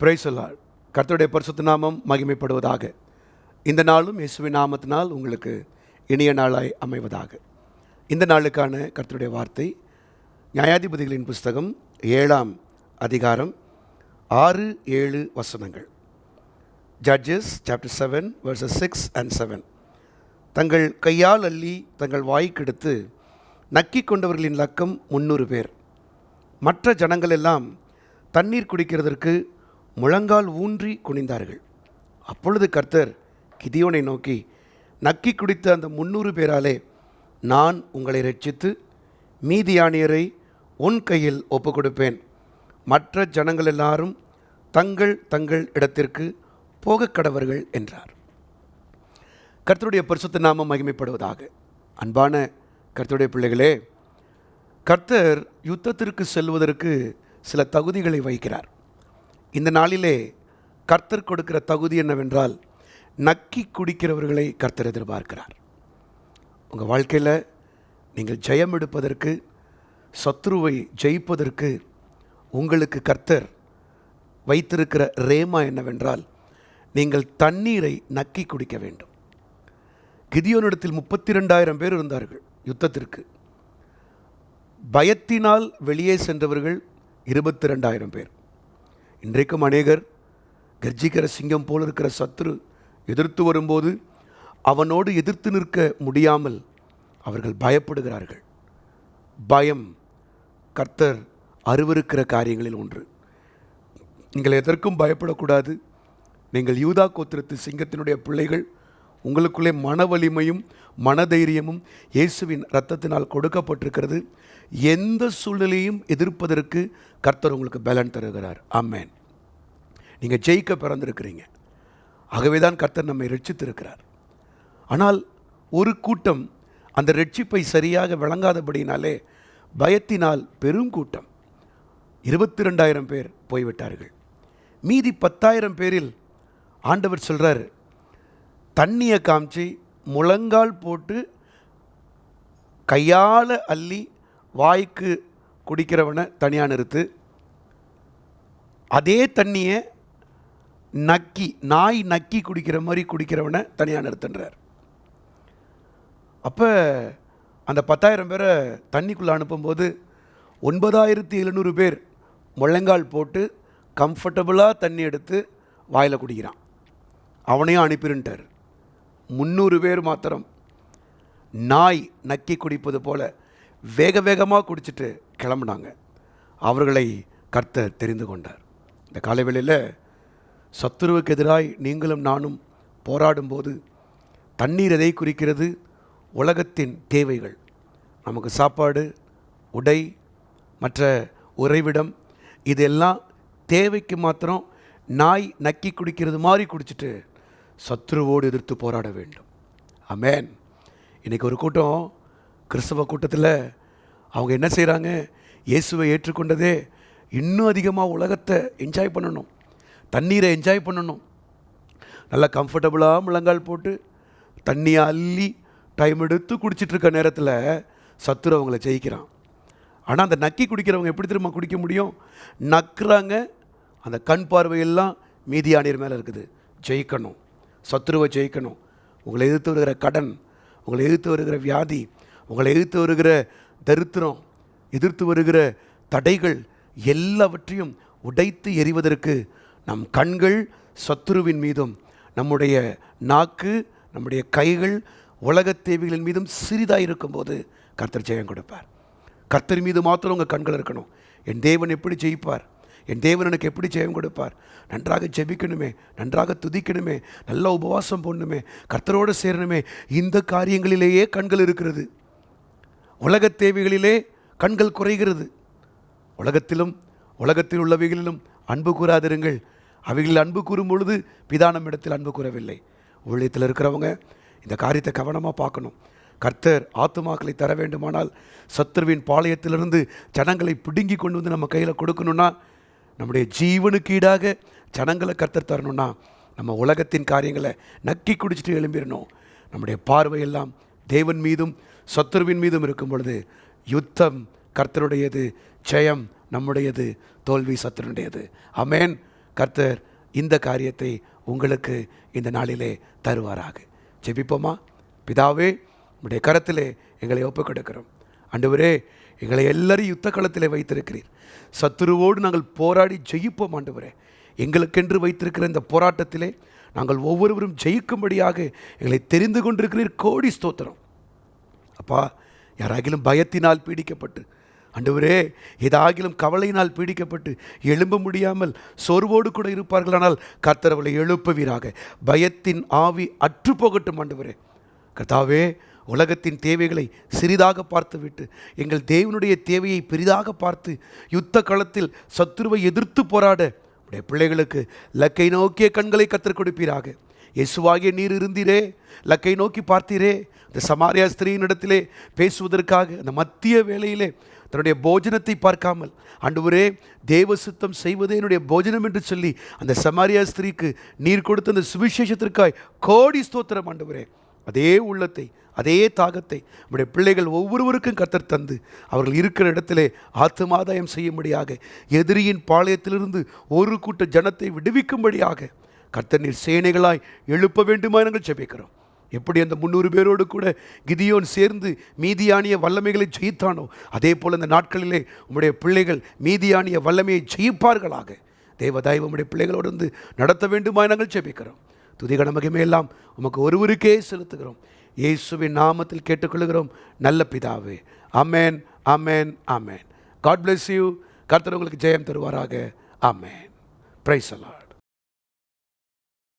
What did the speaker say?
பிரைசலால் கர்த்தருடைய பரிசுத்த நாமம் மகிமைப்படுவதாக. இந்த நாளும் இயேசுவின் நாமத்தினால் உங்களுக்கு இனிய நாளாய் அமைவதாக. இந்த நாளுக்கான கர்த்தருடைய வார்த்தை நியாயாதிபதிகளின் புஸ்தகம் ஏழாம் அதிகாரம் ஆறு ஏழு வசனங்கள். Judges chapter seven verses six and seven தங்கள் கையால் அள்ளி தங்கள் வாய்க்கெடுத்து நக்கிக் கொண்டவர்களின் லக்கம் முந்நூறு பேர். மற்ற ஜனங்கள் எல்லாம் தண்ணீர் குடிக்கிறதற்கு முழங்கால் ஊன்றி குனிந்தார்கள். அப்பொழுது கர்த்தர் கிதியோனை நோக்கி நக்கி குடித்த அந்த முன்னூறு பேராலே நான் உங்களை ரட்சித்து மீதியானியரை உன் கையில் ஒப்புக் கொடுப்பேன் மற்ற ஜனங்கள் எல்லாரும் தங்கள் தங்கள் இடத்திற்கு போகக் கடவர்கள் என்றார். கர்த்தருடைய பரிசுத்த நாமம் மகிமைப்படுவதாக. அன்பான கர்த்தருடைய பிள்ளைகளே கர்த்தர் யுத்தத்திற்கு செல்வதற்கு சில தகுதிகளை வைக்கிறார் இந்த நாளிலே கர்த்தர் கொடுக்கிற தகுதி என்னவென்றால் நக்கி குடிக்கிறவர்களை கர்த்தர் எதிர்பார்க்கிறார். உங்கள் வாழ்க்கையில் நீங்கள் ஜெயம் எடுப்பதற்கு சத்ருவை ஜெயிப்பதற்கு உங்களுக்கு கர்த்தர் வைத்திருக்கிற ரேமா என்னவென்றால் நீங்கள் தண்ணீரை நக்கி குடிக்க வேண்டும். கிதியோனிடத்தில் முப்பத்தி ரெண்டாயிரம் பேர் இருந்தார்கள் யுத்தத்திற்கு. பயத்தினால் வெளியே சென்றவர்கள் இருபத்தி ரெண்டாயிரம் பேர். இன்றைக்கும் அநேகர் கர்ஜிக்கிற சிங்கம் போல் இருக்கிற சத்துரு எதிர்த்து வரும்போது அவனோடு எதிர்த்து நிற்க முடியாமல் அவர்கள் பயப்படுகிறார்கள். பயம் கர்த்தர் அருவருக்கிற காரியங்களில் ஒன்று. நீங்கள் எதற்கும் பயப்படக்கூடாது. நீங்கள் யூதா கோத்திரத்து சிங்கத்தினுடைய பிள்ளைகள் உங்களுக்குள்ளே மன வலிமையும் மனதைரியமும் இயேசுவின் ரத்தத்தினால் கொடுக்கப்பட்டிருக்கிறது. எந்த சூழ்நிலையும் எதிர்ப்பதற்கு கர்த்தர் உங்களுக்கு பலன் தருகிறார். ஆமேன். நீங்கள் ஜெயிக்க பிறந்திருக்கிறீங்க. ஆகவே தான் கர்த்தர் நம்மை ரட்சித்திருக்கிறார். ஆனால் ஒரு கூட்டம் அந்த ரட்சிப்பை சரியாக விளங்காதபடினாலே பயத்தினால் பெரும் கூட்டம். இருபத்தி ரெண்டாயிரம் பேர் போய்விட்டார்கள். மீதி பத்தாயிரம் பேரில் ஆண்டவர் சொல்கிறார் தண்ணியை காமிச்சு முழங்கால் போட்டு கையால் அள்ளி வாய்க்கு குடிக்கிறவனை தனியாக நிறுத்து. அதே தண்ணியை நக்கி நாய் நக்கி குடிக்கிற மாதிரி குடிக்கிறவனை தனியாக நிறுத்துன்றார். அப்போ அந்த பத்தாயிரம் பேரை தண்ணிக்குள்ளே அனுப்பும்போது ஒன்பதாயிரத்தி எழுநூறு பேர் முழங்கால் போட்டு கம்ஃபர்டபுளாக தண்ணி எடுத்து வாயில் குடிக்கிறான். அவனையும் அனுப்பிருன்ட்டார். முந்நூறு பேர் மாத்திரம் நாய் நக்கி குடிப்பது போல வேக வேகமாக குடிச்சிட்டு கிளம்புனாங்க. அவர்களை கர்த்தர் தெரிந்து கொண்டார். இந்த காலைவேளையில் சத்துருவுக்கு எதிராய் நீங்களும் நானும் போராடும்போது தண்ணீர் எதை குறிக்கிறது? உலகத்தின் தேவைகள். நமக்கு சாப்பாடு உடை மற்ற உறைவிடம் இதெல்லாம் தேவைக்கு மாத்திரம் நாய் நக்கி குடிக்கிறது மாதிரி குடிச்சிட்டு சத்ருவோடு எதிர்த்து போராட வேண்டும். அமேன் இன்றைக்கி ஒரு கூட்டம் கிறிஸ்தவ கூட்டத்தில் அவங்க என்ன செய்கிறாங்க இயேசுவை ஏற்றுக்கொண்டதே இன்னும் அதிகமாக உலகத்தை என்ஜாய் பண்ணணும். தண்ணீரை என்ஜாய் பண்ணணும். நல்லா கம்ஃபர்டபுளாக முழங்கால் போட்டு தண்ணியை அள்ளி டைம் எடுத்து குடிச்சிட்டு இருக்க நேரத்தில் சத்துரு அவங்கள ஜெயிக்கிறான். ஆனால் அந்த நக்கி குடிக்கிறவங்க எப்படி திரும்ப குடிக்க முடியும்? நக்குறாங்க. அந்த கண் பார்வையெல்லாம் மீதியானியர் மேலே இருக்குது. ஜெயிக்கணும். சத்துருவை ஜெயிக்கணும். உங்களை எதிர்த்து வருகிற கடன் உங்களை எதிர்த்து வருகிற வியாதி உங்களை எதிர்த்து வருகிற தரித்திரம் எதிர்த்து வருகிற தடைகள் எல்லாவற்றையும் உடைத்து எறிவதற்கு நம் கண்கள் சத்துருவின் மீதும் நம்முடைய நாக்கு நம்முடைய கைகள் உலகத் தேவைகளின் மீதும் சிறிதாக இருக்கும்போது கர்த்தர் ஜெயம் கொடுப்பார். கர்த்தர் மீது மாத்திரம் உங்கள் கண்கள் இருக்கணும். என் தேவன் எப்படி ஜெயிப்பார்? என் தேவன் எனக்கு எப்படி ஜெயம் கொடுப்பார்? நன்றாக ஜெபிக்கணுமே நன்றாக துதிக்கணுமே நல்ல உபவாசம் போடணுமே கர்த்தரோடு சேரணுமே. இந்த காரியங்களிலேயே கண்கள் இருக்கிறது. உலகத் தேவைகளிலே கண்கள் குறைகிறது. உலகத்திலும் உலகத்தில் உள்ளவைகளிலும் அன்பு கூறாதிருங்கள். அவைகளில் அன்பு கூறும் பொழுது பிதானம் இடத்தில் அன்பு கூறவில்லை. ஊழியத்தில் இருக்கிறவங்க இந்த காரியத்தை கவனமாக பார்க்கணும். கர்த்தர் ஆத்துமாக்களை தர வேண்டுமானால் சத்துருவின் பாளையத்திலிருந்து ஜனங்களை பிடுங்கி கொண்டு வந்து நம்ம கையில் கொடுக்கணுன்னா நம்முடைய ஜீவனுக்கு ஈடாக ஜனங்களை கர்த்தர் தரணும்னா நம்ம உலகத்தின் காரியங்களை நக்கி குடிச்சிட்டு எழும்பிடணும். நம்முடைய பார்வையெல்லாம் தேவன் மீதும் சத்துருவின் மீதும் இருக்கும் பொழுது யுத்தம் கர்த்தருடையது ஜெயம் நம்முடையது தோல்வி சத்துருடையது. அமேன் கர்த்தர் இந்த காரியத்தை உங்களுக்கு இந்த நாளிலே தருவாராக. ஜெபிப்போமா? பிதாவே உடைய கரத்திலே எங்களை ஒப்புக் கொடுக்கிறோம் ஆண்டவரே எங்களை எல்லாரையும் யுத்த களத்திலே வைத்திருக்கிறீர். சத்துருவோடு நாங்கள் போராடி ஜெயிப்போம் ஆண்டவரே. எங்களுக்கென்று வைத்திருக்கிற இந்த போராட்டத்திலே நாங்கள் ஒவ்வொருவரும் ஜெயிக்கும்படியாக எங்களை தெரிந்து கொண்டிருக்கிறீர். கோடி ஸ்தோத்திரம். அப்பா யாராகிலும் பயத்தினால் பீடிக்கப்பட்டு அண்டவரே ஏதாகிலும் கவலையினால் பீடிக்கப்பட்டு எழும்ப முடியாமல் சோர்வோடு கூட இருப்பார்களானால் கர்த்தர் அவளை எழுப்புவீராக. பயத்தின் ஆவி அற்று போகட்டும் ஆண்டவரே. கர்த்தாவே உலகத்தின் தேவைகளை சிறிதாக பார்த்துவிட்டு எங்கள் தேவனுடைய தேவையை பெரிதாக பார்த்து யுத்த களத்தில் சத்துருவை எதிர்த்து போராட உடைய பிள்ளைகளுக்கு லக்கை நோக்கிய கண்களை கற்றுக் கொடுப்பீராக. இயேசுவாகிய நீர் இருந்தீரே லக்கை நோக்கி பார்த்தீரே. இந்த சமாரியா ஸ்திரீனிடத்திலே பேசுவதற்காக அந்த மத்திய வேளையிலே தன்னுடைய போஜனத்தை பார்க்காமல் ஆண்டவரே தேவ சுத்தம் செய்வதே என்னுடைய போஜனம் என்று சொல்லி அந்த சமாரியா ஸ்திரீக்கு நீர் கொடுத்த அந்த சுவிசேஷத்திற்காய் கோடி ஸ்தோத்திரம் ஆண்டவரே அதே உள்ளத்தை அதே தாகத்தை நம்முடைய பிள்ளைகள் ஒவ்வொருவருக்கும் கத்தர் தந்து அவர்கள் இருக்கிற இடத்திலே ஆத்மாதாயம் செய்யும்படியாக எதிரியின் பாளையத்திலிருந்து ஒரு கூட்ட ஜனத்தை விடுவிக்கும்படியாக கர்த்தர் நீர் சேனைகளாய் எழுப்ப வேண்டுமா நாங்கள் ஜெபிக்கிறோம். எப்படி அந்த முந்நூறு பேரோடு கூட கிதியோன் சேர்ந்து மீதியானிய வல்லமைகளை ஜெயித்தானோ அதே போல் இந்த நாட்களிலே உங்களுடைய பிள்ளைகள் மீதியானிய வல்லமையை ஜெயிப்பார்களாக. தேவதாய் உங்களுடைய பிள்ளைகளோடு நடத்த வேண்டுமா நாங்கள் ஜெபிக்கிறோம். துதிகட மகிமையெல்லாம் உமக்கு ஒருவருக்கே செலுத்துகிறோம். இயேசுவின் நாமத்தில் கேட்டுக்கொள்கிறோம். நல்ல பிதாவே. Amen amen amen God bless you கர்த்தர் உங்களுக்கு ஜெயம் தருவாராக. அமேன் பிரைஸ் அல்லாட்